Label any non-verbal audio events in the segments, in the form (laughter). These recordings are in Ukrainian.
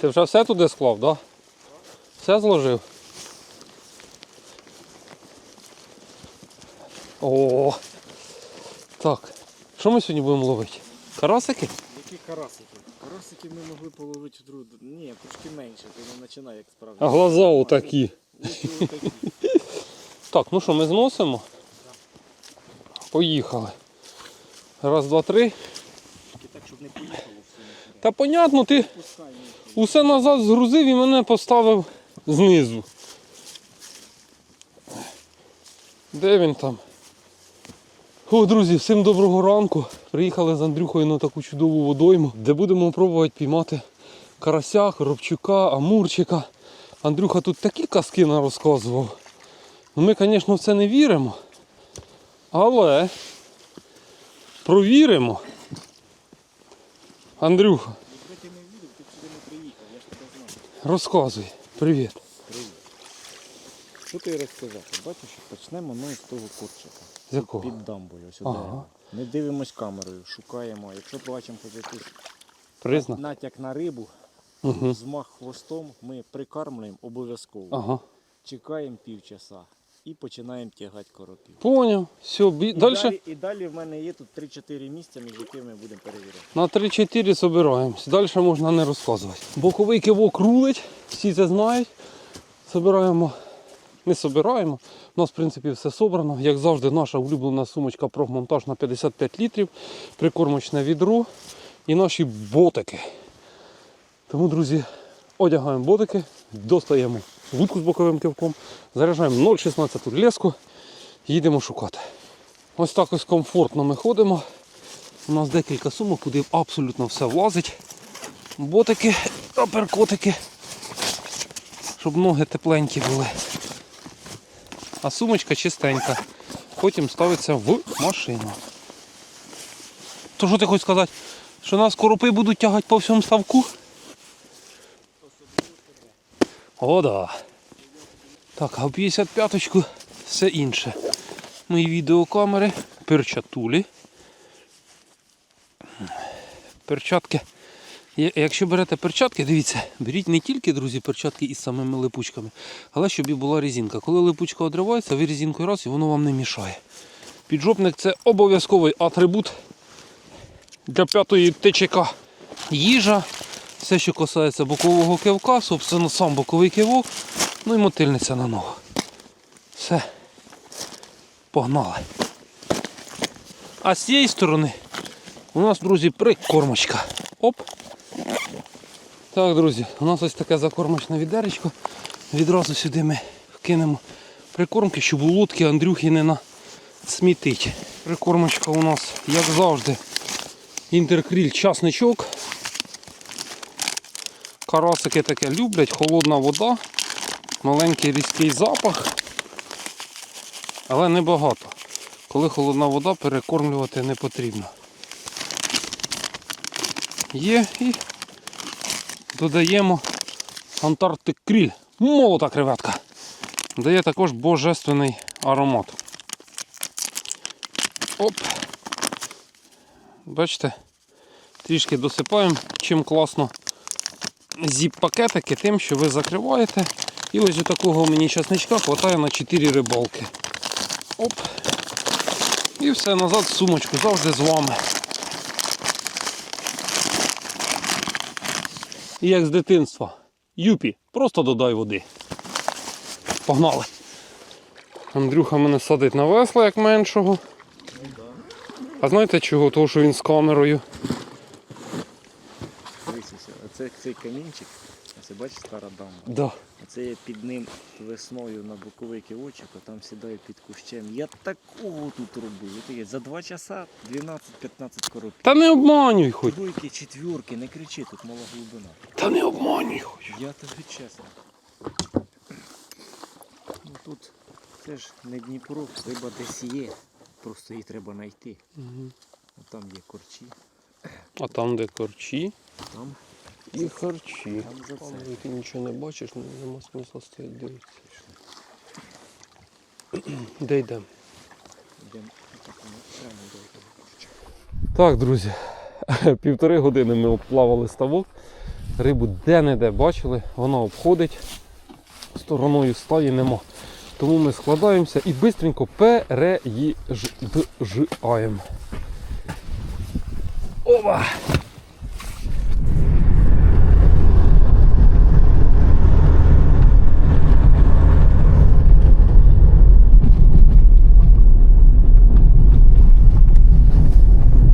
Ти вже все туди склав, так? Да? Все зложив? О. Так. Що ми сьогодні будемо ловити? Карасики? Які карасики? Карасики ми могли половити в другу. Ні, трошки менше, ти не починай як справді. А глаза отакі. (laughs) Так, ну що, ми зносимо? Поїхали. Раз, два, три. Так, щоб не поїхало все. Та понятно, ти Пускай. Усе назад згрузив і мене поставив знизу. Де він там? О, друзі, всім доброго ранку. Приїхали з Андрюхою на таку чудову водойму, де будемо пробувати піймати карася, коробчука, амурчика. Андрюха тут такі казки нам розказував. Ну, Ми, звісно, в це не віримо. Але провіримо. Андрюха, Якби ти не вірив, ти б сюди не приїхав, я ж тебе знаю. Розказуй. Привіт. Привіт. Що ти розказати? Бачиш, почнемо ми з того корчика. З якого? Під дамбою, ось Ага. Не дивимось камерою, шукаємо. Якщо бачимо хоч якийсь Признак? натяк на рибу, Угу. змах хвостом, ми прикармлюємо обов'язково. Ага. Чекаємо півчаса і починаємо тягати коропів. Поняв. Все, бі... І далі далі, і далі в мене є тут 3-4 місця, між якими будемо перевіряти. на 3-4 збираємось. Далі можна не розказувати. Боковий кивок рулить, всі це знають. Собираємо. Не собираємо. У нас, в принципі, все собрано. Як завжди, наша улюблена сумочка профмонтаж на 55 літрів, прикормочне відро і наші ботики. Тому, друзі, одягаємо ботики, достаємо вудку з боковим кивком, заряджаємо 0,16 леску, їдемо шукати. Ось так ось комфортно ми ходимо. У нас декілька сумок, куди абсолютно все влазить. Ботики, аперкотики, щоб ноги тепленькі були. А сумочка чистенька. Потім ставиться в машину. То що ти хочеш сказати? Що нас коропи будуть тягати по всьому ставку? О, да. Так, а в 55-ку все інше. Мої відеокамери, перчатулі. Перчатки. Якщо берете перчатки, дивіться, беріть не тільки, друзі, перчатки із самими липучками, але щоб і була резинка. Коли липучка одривається, ви резинкою раз і воно вам не мішає. Піджопник це обов'язковий атрибут для п'ятої ТЧК. Їжа, все, що касається бокового кивка, собственно, сам боковий кивок, ну і мотильниця на ногу. Все. Погнали. А з цієї сторони у нас, друзі, прикормочка. Оп. Так, друзі, у нас ось таке закормочне відеречко. Відразу сюди ми вкинемо прикормки, щоб у лодки Андрюхи не насмітить. Прикормочка у нас, як завжди, інтеркріль часничок. Карасики таке люблять, холодна вода, маленький різкий запах, але небагато. Коли холодна вода, перекормлювати не потрібно. Є і додаємо Антарктик кріль. Молота креветка. Дає також божественний аромат. Оп. Бачите, трішки досипаємо, чим класно зіп-пакетики, тим, що ви закриваєте. І ось у такого мені часничка хватає на 4 рибалки. Оп. І все, назад в сумочку, завжди з вами. І як з дитинства. Юпі, просто додай води. Погнали. Андрюха мене садить на весло як меншого. А знаєте чого? Того, що він з камерою. Оце цей камінчик, це бачиш стара дама. Да. Оце я під ним весною на боковий кивочок, а там сідаю під кущем. Я такого тут робив. За два часа 12-15 коробів. Та не обманюй хоч. Тройки, четвірки, не кричи, тут мала глибина. Та не обманюй хоч. Я тобі чесно. Ну тут це ж не Дніпро, риба десь є. Просто її треба знайти. От Там є корчі, А там, де корчі, там, і харчі. Але ти нічого не бачиш, ну, нема смисла стояти дивитися. Де йдемо? Так, друзі, (laughs) півтори години ми обплавали ставок. Рибу де-не-де бачили, вона обходить. Стороною стаї нема. Тому ми складаємося і швидко переїжджаємо. Опа!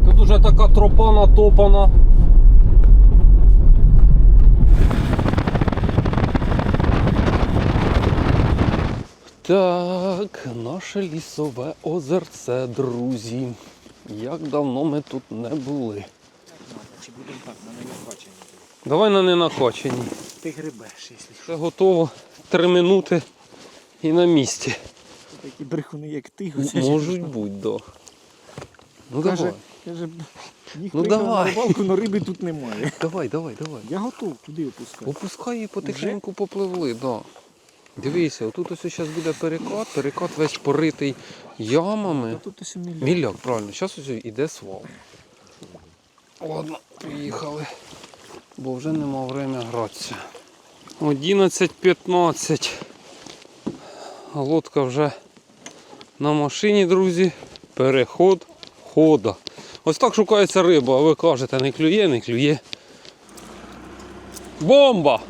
Тут уже тропа натопана. Так, наше лісове озерце, друзі. Як давно ми тут не були. Чи будемо так, на ненахачені? Давай на ненакочені. Ти грибеш, якщо що. Все готово. Три минути і на місці. Такі брехуни, як ти, Можуть бути, да. Ну Каже, давай. Каже, Ну, приїхав на давай. рибалку, але риби тут немає. (laughs) Давай, давай, давай. Я готов, куди опускати? Опускай і потихеньку попливли, да. Дивися, отут ось зараз буде перекат, перекат весь поритий ямами. Та тут ось мільйон. Міляк, правильно, зараз ось іде свал. Ладно, поїхали. Бо вже нема время гратися. 11.15. Лодка вже на машині, друзі. Переход хода. Ось так шукається риба, а ви кажете, не клює, не клює. Бомба!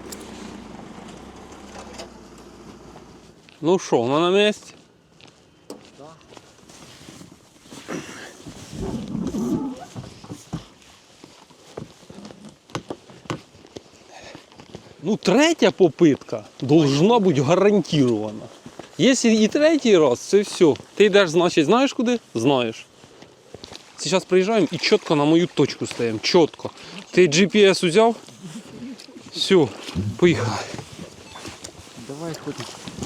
Ну що, вона на місці? Ну, третя попитка должна бути гарантирована. Якщо і третій раз, це все. Ти йдеш, значить, знаєш куди? Знаєш. Зараз приїжджаємо і чітко на мою точку стаємо. Чітко. Ти GPS взяв? Все, поїхали. Давай хоч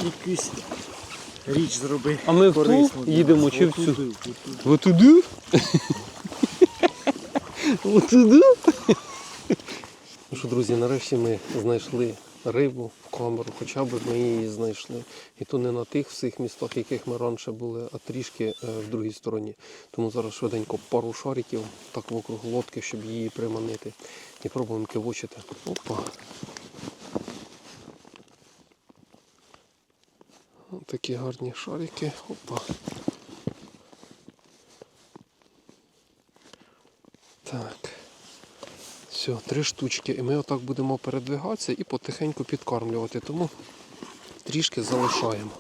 якусь річ зроби. А ми в ту їдемо чи в цю? туди? Вот туди? Ну що, друзі, нарешті ми знайшли рибу в камеру, хоча б ми її знайшли. І то не на тих всіх містах, яких ми раніше були, а трішки е, в другій стороні. Тому зараз швиденько пару шариків, так вокруг лодки, щоб її приманити. І пробуємо кивочити. Опа. Ось Такі гарні шарики. Опа. Так. Все, три штучки. І ми отак будемо передвигатися і потихеньку підкормлювати. Тому трішки залишаємо.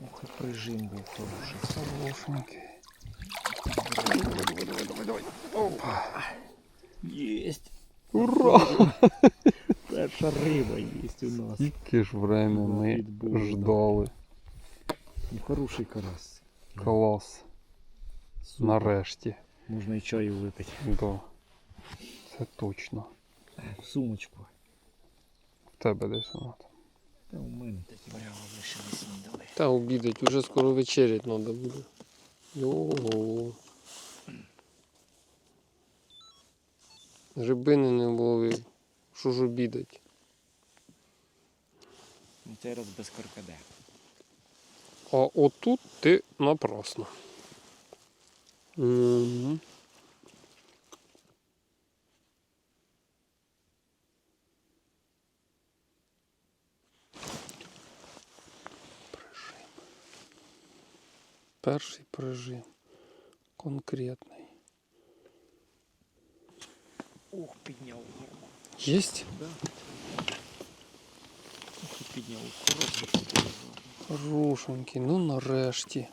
Ох, і прижим був хороший. Хорошенький. Єсть. Ура! Перша риба є у нас. Скільки ж время ми ждали. Ну, хороший карась. Клас. Супер. Нарешті. Можна і чаю випити. Да. Це точно. В сумочку. В тебе десь воно там. Та у мене такі прямо ще не снідали. Та обідать, уже скоро вечерять треба буде. Ого. Рибини не ловив. Що ж обідать? Ну, Цей раз без каркаде. А отут ти напрасно. Угу. Прижим. Перший прижим. Конкретний. Ох, підняв гарно. Єсть? Да. Ох, і підняв хороший Підняв. Хорошенький. Ну нарешті.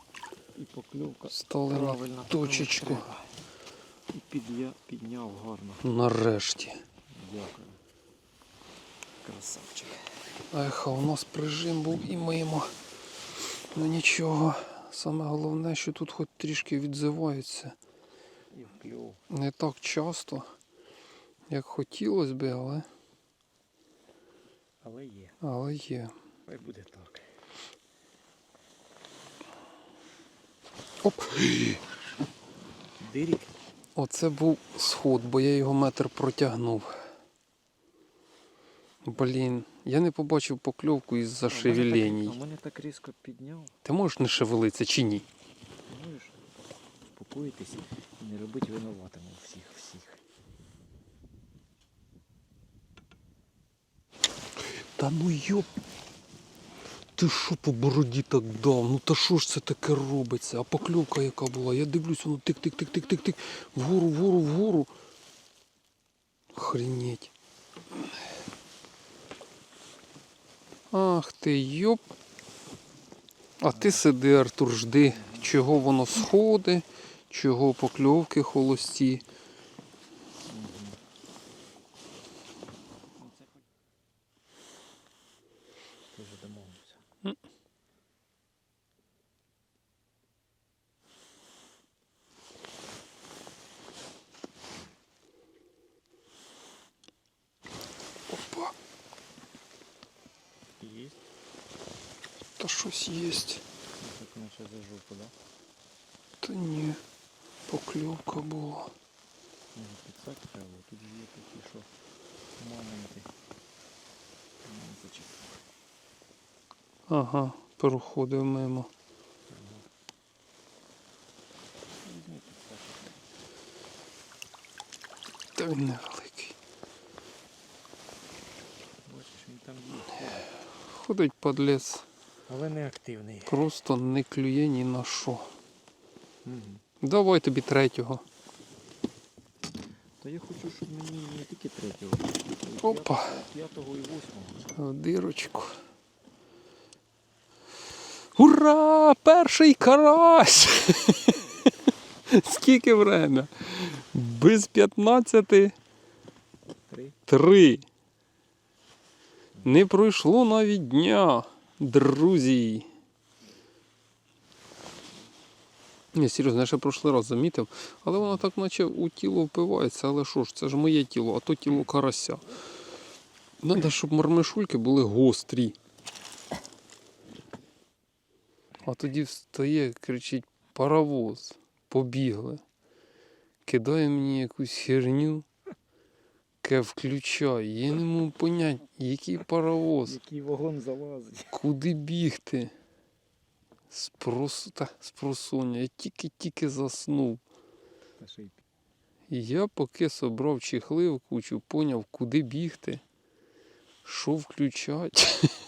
І покльовка Стали на точечку. І підня... підняв гарно. Нарешті. Дякую. Красавчик. Ех, а у нас прижим був і мимо. Ну нічого. Саме головне, що тут хоч трішки відзивається. Не так часто, як хотілося би, але, Але є. але є. Хай буде так. Оп! Дирік. Оце був сход, бо я його метр протягнув. Блін, я не побачив покльовку із-за А мене так- шевеленій. А мене так різко підняв. Ти можеш не шевелитися чи ні? Можеш заспокоїтись і не робити винуватими всіх всіх. Та ну йоп. Ти що по бороді так дав? Ну та що ж це таке робиться? А покльовка яка була? Я дивлюсь, воно тик-тик-тик-тик-тик-тик. Вгору, вгору, вгору. Охренеть. Ах ти йоп. А ти сиди, Артур, жди, чого воно сходить, чого покльовки холості. Ну, це хоч... Ти вже домовився. Опа, Є? та щось єсть. Так наче за жопу, да? Та ні, покльовка була. Підсак треба, тут же є такі, що маленькі. Ага, проходив мимо. Та він невеликий. Бачиш, він там є. Ходить подлець, Але не активний. просто не клює ні на що. Угу. Давай тобі третього. Та я хочу, щоб мені не тільки третього, Опа. п'ятого- і восьмого. В дирочку. Ура! Перший карась! (laughs) Скільки время? Без 15 Три. три. Не пройшло навіть дня, друзі. Ні, серйозно, я ще прошлий раз замітив, але воно так наче у тіло впивається, але що ж, це ж моє тіло, а то тіло карася. Надо, щоб мармишульки були гострі. А тоді встає, кричить паровоз. Побігли. Кидає мені якусь херню. Ке включай. Я не можу понять, який паровоз, Який вагон залазить. куди бігти. Спрос... Та, спросоння. Я тільки-тільки заснув. І я поки собрав чехли в кучу, поняв, куди бігти, що включать. (laughs)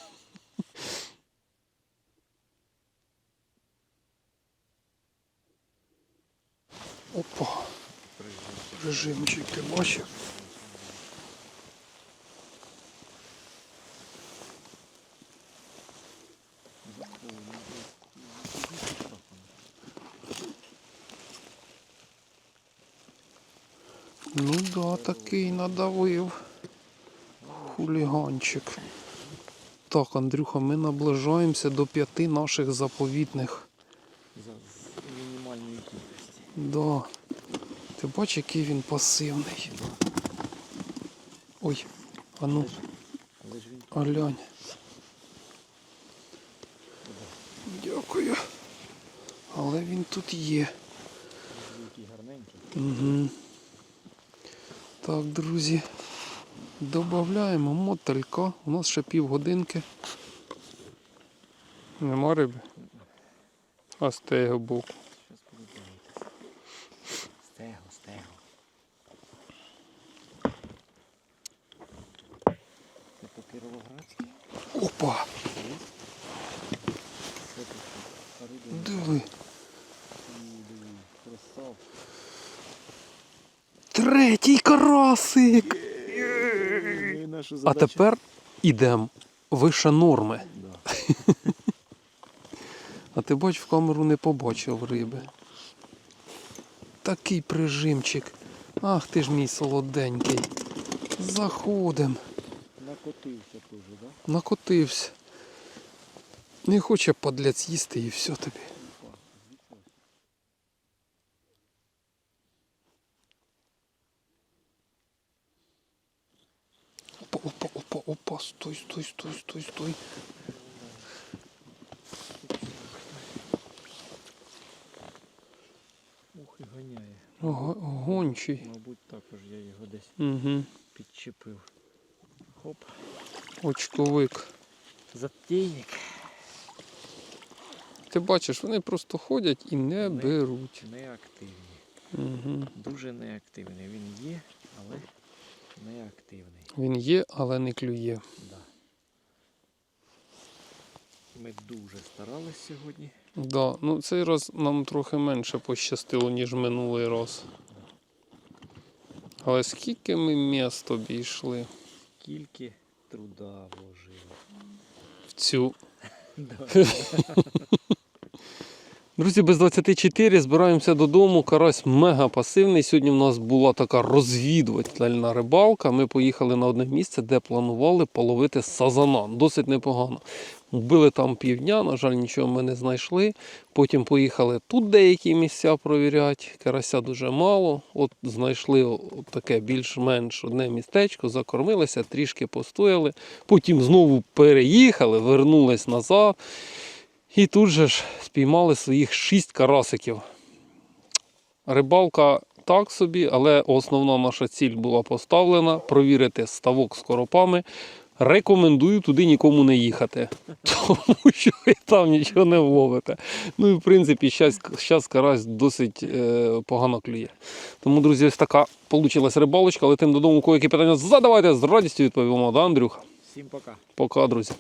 Опа, режимчик, ти бачив? Ну да, такий надавив. Хуліганчик. Так, Андрюха, ми наближаємося до п'яти наших заповітних. Мінімальної кількості. Да. Ти бачиш, який він пасивний. Ой, а ну, глянь. Дякую. Але він тут є. Угу. Так, друзі. Добавляємо моталька. У нас ще півгодинки. Нема риби. А з того боку. Стего, стего. Це по Кіровоградськи. Опа! Диви. Третій карасик! А тепер ідемо вище норми. А ти бач, в камеру не побачив риби. Такий прижимчик. Ах ти ж мій солоденький. Заходим. Накотився теж, да? Накотився. Не хоче подлець їсти і все тобі. Опа, звідси ось. Опа, опа, опа, опа, стой, стой, стой, стой, стой. Ух, і ганяє. Ого- Гончий. Мабуть, також я його десь Угу. підчепив. Хоп. Очковик. Затейник. ти бачиш, вони просто ходять і не Не. беруть. Неактивні. Угу. Дуже неактивний. Він є, але неактивний. Він є, але не клює. Да. Ми дуже старались сьогодні. Да, ну цей раз нам трохи менше пощастило, ніж минулий раз. Але скільки ми міст обійшли Скільки труда вложили. в цю. (laughs) (laughs) Друзі, без 24 збираємося додому. Карась мега пасивний. Сьогодні в нас була така розвідувальна рибалка. Ми поїхали на одне місце, де планували половити сазана. Досить непогано. Вбили там півдня, на жаль, нічого ми не знайшли. Потім поїхали тут деякі місця провіряти. Карася дуже мало. От знайшли таке більш-менш одне містечко, закормилися, трішки постояли. Потім знову переїхали, вернулись назад. І тут же ж спіймали своїх шість карасиків. Рибалка так собі, але основна наша ціль була поставлена провірити ставок з коропами. Рекомендую туди нікому не їхати, (laughs) тому що ви там нічого не вловите. Ну і в принципі, зараз карась досить е, погано клює. Тому, друзі, ось така вийшла рибалочка. Летим додому, кої які питання задавайте з радістю відповімо. Да, Андрюха? Всім пока. Пока, друзі.